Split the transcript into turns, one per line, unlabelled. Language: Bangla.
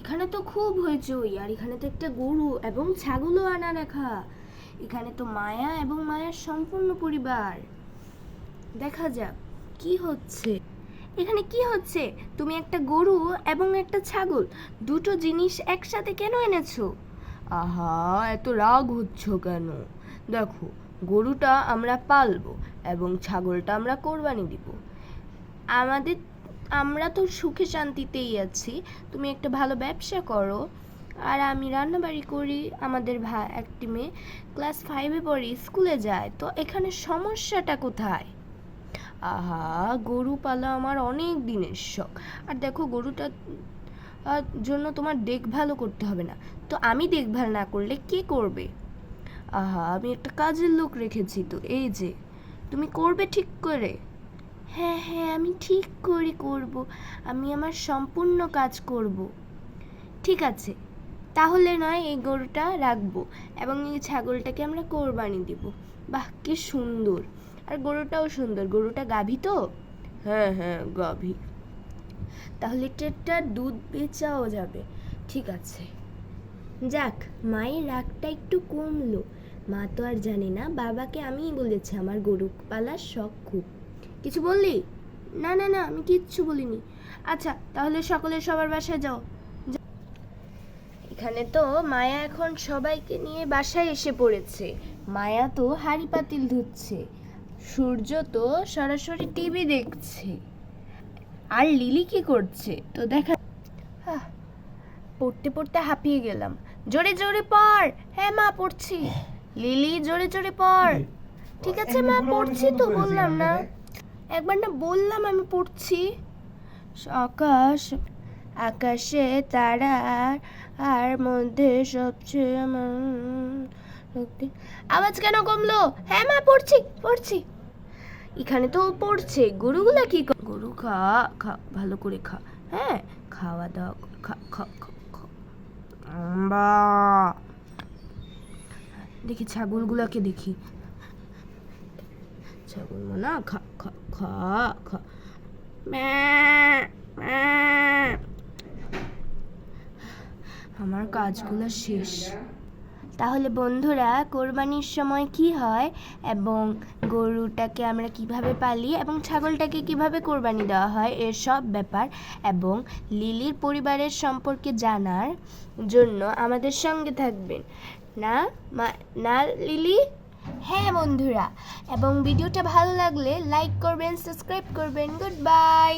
এখানে তো খুব হইচই, আর এখানে তো একটা গরু এবং ছাগলও আনা রাখা। এখানে তো মায়া এবং মায়ার সম্পূর্ণ পরিবার। দেখা যাক, কি হচ্ছে? এখানে কি হচ্ছে? তুমি একটা গরু এবং একটা ছাগল, দুটো জিনিস একসাথে কেন এনেছো? আহা, এত রাগ হচ্ছ কেন? দেখো, গরুটা আমরা পালবো এবং ছাগলটা আমরা কোরবানি দিব। আমাদের আমরা তো সুখে শান্তিতেই আছি। তুমি একটা ভালো ব্যবসা করো। আর আমি রান্নাবাড়ি করি, আমাদের ভা একটি মেয়ে ক্লাস ফাইভে পড়ে, স্কুলে যায় তো এখানে সমস্যাটা কোথায়? আহা, গরু পালা আমার অনেক দিনের শখ। আর দেখো গরুটা জন্য তোমার দেখভালও করতে হবে না। তো আমি দেখভাল না করলে কে করবে? আহা, আমি একটা কাজের লোক রেখেছি তো, এই যে। তুমি করবে ঠিক করে। হ্যাঁ হ্যাঁ আমি ঠিক করে করব। আমি আমার সম্পূর্ণ কাজ করব। ঠিক আছে, তাহলে নয় এই গরুটা রাখব এবং এই ছাগলটাকে আমরা কোরবানি দিব। বাহ, কি সুন্দর। আর গরুটাও সুন্দর। গরুটা গাভী তো? হ্যাঁ হ্যাঁ গাভী। তাহলে টেটটা দুধ বেচাও যাবে। ঠিক আছে। যাক, মায়ের রাগটা একটু কমলো। মা তো আর জানে না, বাবাকে আমিই বলেছি, আমার গরু পালার শখ খুব। কিছু বললি? না না না আমি কিচ্ছু বলিনি। আচ্ছা তাহলে সকলে সবার বাসায় যাও। এখানে তো মায়া এখন সবাইকে নিয়ে বাসায় এসে পড়েছে। মায়া তো হাড়ি পাতিল ধুচ্ছে। সূর্য তো সরাসরি টিভি দেখছে। আর লিলি কি করছে? তো দেখা পড়তে পড়তে হাঁপিয়ে গেলাম। জোরে জোরে পড়। হ্যাঁ মা পড়ছি। লিলি জোরে জোরে পড়। ঠিক আছে মা পড়ছি তো বললাম না। একবার না বললাম আমি পড়ছি। আকাশ, আকাশে তারা আর মধ্যে সবচেয়ে আওয়াজ কেন কমলো? হ্যাঁ মা, পড়ছি পড়ছি। এখানে তো পড়ছে। গরুগুলা কি গরু খা খা, ভালো করে খা। হ্যাঁ খাওয়া দাওয়া খা খা খা। দেখি ছাগলগুলাকে দেখি। ছাগল না খা খা খা খা। আমার কাজগুলো শেষ। তাহলে বন্ধুরা, কোরবানির সময় কি হয় এবং গরুটাকে আমরা কীভাবে পালি এবং ছাগলটাকে কীভাবে কোরবানি দেওয়া হয়, এর সব ব্যাপার এবং লিলির পরিবারের সম্পর্কে জানার জন্য আমাদের সঙ্গে থাকবেন। না, মা- না, লিলি? হ্যাঁ বন্ধুরা। এবং ভিডিওটা ভালো লাগলে লাইক করবেন সাবস্ক্রাইব করবেন গুড বাই